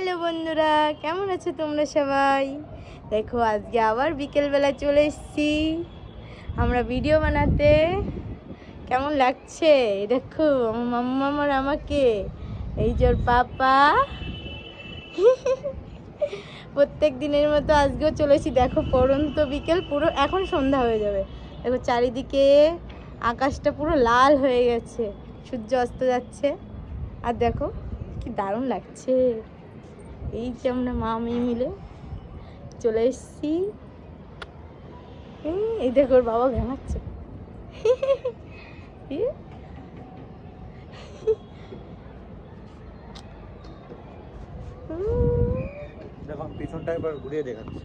Hello বন্ধুরা, কেমন আছো তোমরা সবাই? দেখো, আজকে আবার বিকেলবেলা চলে এসেছি। আমরা ভিডিও বানাতে। কেমন লাগছে? দেখো আমার মাম্মা আমার আমাকে। এই ওর পাপা। প্রত্যেক দিনের মতো আজকেও চলেছি দেখো, পরন্ত বিকেল, পুরো এখন সন্ধ্যা হয়ে যাবে। দেখো, চারিদিকে আকাশটা পুরো লাল হয়ে গেছে। সূর্য অস্ত যাচ্ছে। আর দেখো, কি দারুণ লাগছে। এই যে আমরা মা মেয়ে মিলে চলে এসেছি। এই, এই দেখো ওর বাবা ঘামাচ্ছে। দেখো আমি পিছনটা একবার ঘুরিয়ে দেখাচ্ছি।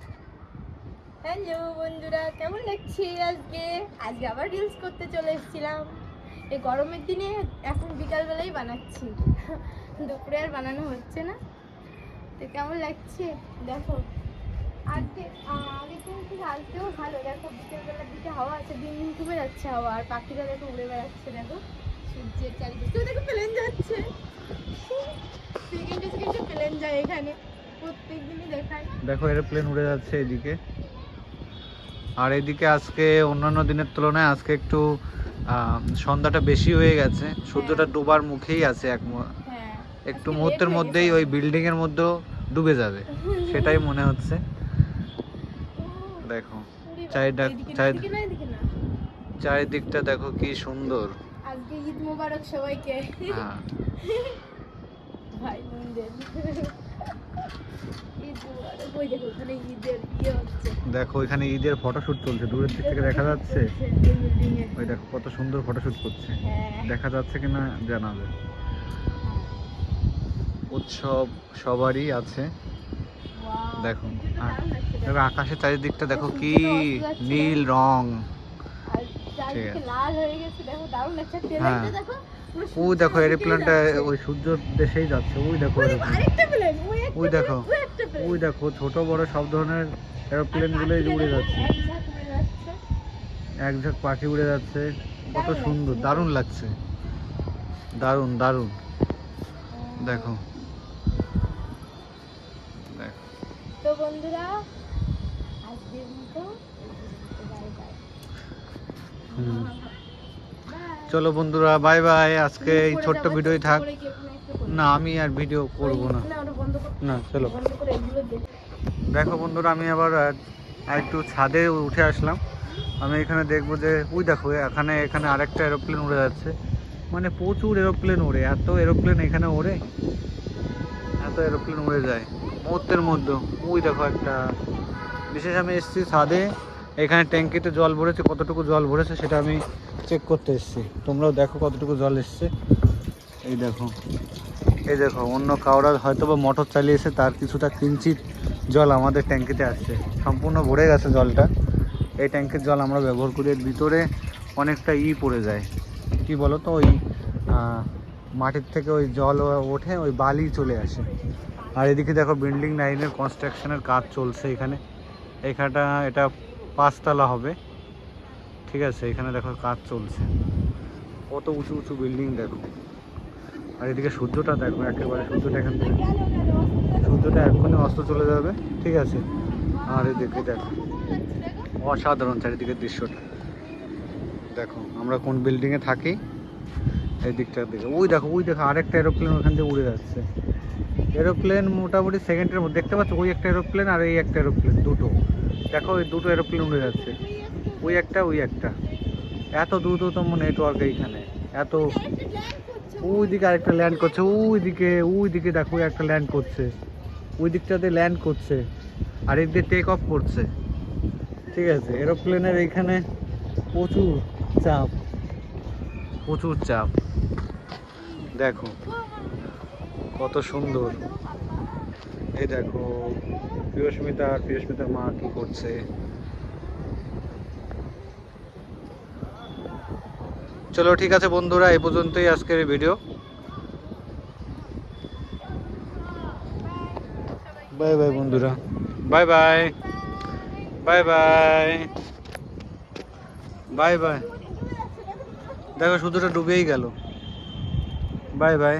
হ্যালো বন্ধুরা কেমন লাগছে আজকে? আজকে আবার রিলস করতে চলে এসেছিলাম। এই গরমের দিনে এখন বিকালবেলাই বানাচ্ছি। দুপুরে আর বানানো হচ্ছে না। তো কেমন লাগছে? দেখো আজকে আগের দিন থেকে আজকেও ভালো। দেখো বিকেলবেলার দিকে হাওয়া আছে দিন দিন কমে যাচ্ছে হাওয়া আর পাখিরা দেখো উড়ে বেড়াচ্ছে দেখো। সূর্যের চারিদিকে। তো দেখো প্লেন যাচ্ছে। সেকেন্ডে সেকেন্ডে প্লেন যায় এখানে। প্রত্যেক দিনই দেখায়। দেখো এরোপ্লেন উড়ে যাচ্ছে এদিকে। আর এদিকে আজকে অন্যান্য দিনের তুলনায় আজকে একটু সন্ধ্যাটা বেশি হয়ে গেছে। সূর্যটা ডোবার মুখেই আছে এক হ্যাঁ। একটু মুহূর্তের মধ্যেই ওই বিল্ডিং এর মধ্যেও ডুবে যাবে। সেটাই মনে হচ্ছে। দেখো। চারিদিকটা দেখো কি সুন্দর। আজকে ঈদ মোবারক সবাইকে। হ্যাঁ। ভাই বোনদের। দেখো ইয়ে এখানে ঈদের ফটোশুট চলছে। দূরের দিক থেকে দেখা যাচ্ছে। ওই দেখো কত সুন্দর ফটোশুট করছে। হ্যাঁ। দেখা যাচ্ছে কিনা জানাবে উৎসব সবারই আছে। দেখো, আর- আকাশের চারিদিকটা দেখো কি। নীল রং। চারিদিকে আছে। দেখো হ্যাঁ। প্লেনটা দেখো এরোপ্লেনটা ওই সূর্য দেশেই যাচ্ছে। ওই দেখো ওই দেখো, ওই দেখো, ছোট বড় সব ধরনের এরোপ্লেন গুলোই উড়ে যাচ্ছে। এক ঝাঁক পাখি উড়ে যাচ্ছে। কত সুন্দর দারুণ লাগছে। দারুণ দারুণ। দেখো বন্ধুরা আজকের মতো। চলো বন্ধুরা বাই বাই। আজকে এই ছোট্ট ভিডিওই থাক। না আমি আর ভিডিও করব না। না চলো। দেখো বন্ধুরা আমি আবার একটু ছাদে উঠে আসলাম। আমি এখানে দেখব যে ওই দেখো এখানে এখানে আরেকটা এরোপ্লেন উড়ে যাচ্ছে। মানে প্রচুর এরোপ্লেন ওড়ে। এত এরোপ্লেন এখানে ওড়ে। এত এরোপ্লেন উড়ে যায়। মুহূর্তের মধ্যে। ওই দেখো একটা। বিশেষ আমি এসেছি ছাদে। এখানে ট্যাঙ্কিতে জল ভরেছে, কতটুকু জল ভরেছে সেটা আমি চেক করতে এসেছি। তোমরাও দেখো কতটুকু জল এসছে। এই দেখো। এই দেখো, অন্য কাউরা হয়তো বা মোটর চালিয়েছে, তার কিছুটা কিঞ্চিত জল আমাদের ট্যাঙ্কিতে আসছে সম্পূর্ণ ভরে গেছে জলটা। এই ট্যাঙ্কের জল আমরা ব্যবহার করি, এর ভিতরে অনেকটা ই পড়ে যায়। কি বলো তো ওই মাটির থেকে ওই জল ওঠে, ওই বালি চলে আসে। আর এদিকে দেখো বিল্ডিং লাইনের কনস্ট্রাকশনের কাজ চলছে এখানে। এখানটা, এটা পাঁচতলা হবে। ঠিক আছে, এখানে দেখো কাজ চলছে। কত উঁচু উঁচু বিল্ডিং দেখো। আর এদিকে সূর্যটা দেখো, একেবারে সূর্যটা এখান থেকে। সূর্যটা এক্ষুনি অস্ত চলে যাবে, ঠিক আছে। আর এদিকে দেখো, অসাধারণ চারিদিকের দৃশ্যটা। দেখো, আমরা কোন বিল্ডিংয়ে থাকি? এই দিকটা দেখো ওই দেখো ওই দেখো, আরেকটা এরোপ্লেন ওখান থেকে উড়ে যাচ্ছে। এরোপ্লেন মোটামুটি সেকেন্ডের মধ্যে। দেখতে পাচ্ছ, ওই একটা এরোপ্লেন আর এই একটা এরোপ্লেন দুটো। দেখো, ওই দুটো এরোপ্লেন উড়ে যাচ্ছে। ওই একটা ওই একটা। এত দ্রুততম নেটওয়ার্ক এইখানে। এত ওই দিকে আরেকটা ল্যান্ড করছে। ওই দিকে ওই দিকে দেখো, একটা ল্যান্ড করছে। ওই দিকটাতে ল্যান্ড করছে। আর এদিক টেক অফ করছে। ঠিক আছে এরোপ্লেনের এইখানে প্রচুর চাপ। প্রচুর চাপ। দেখো কত সুন্দর। এই দেখো প্রিয়স্মিতা আর প্রিয়স্মিতার মা কি করছে। চলো ঠিক আছে বন্ধুরা এই পর্যন্তই আজকের ভিডিও বাই বাই বন্ধুরা। Bye bye. Bye bye. Bye bye. দেখো শুধুটা ডুবেই গেল। Bye bye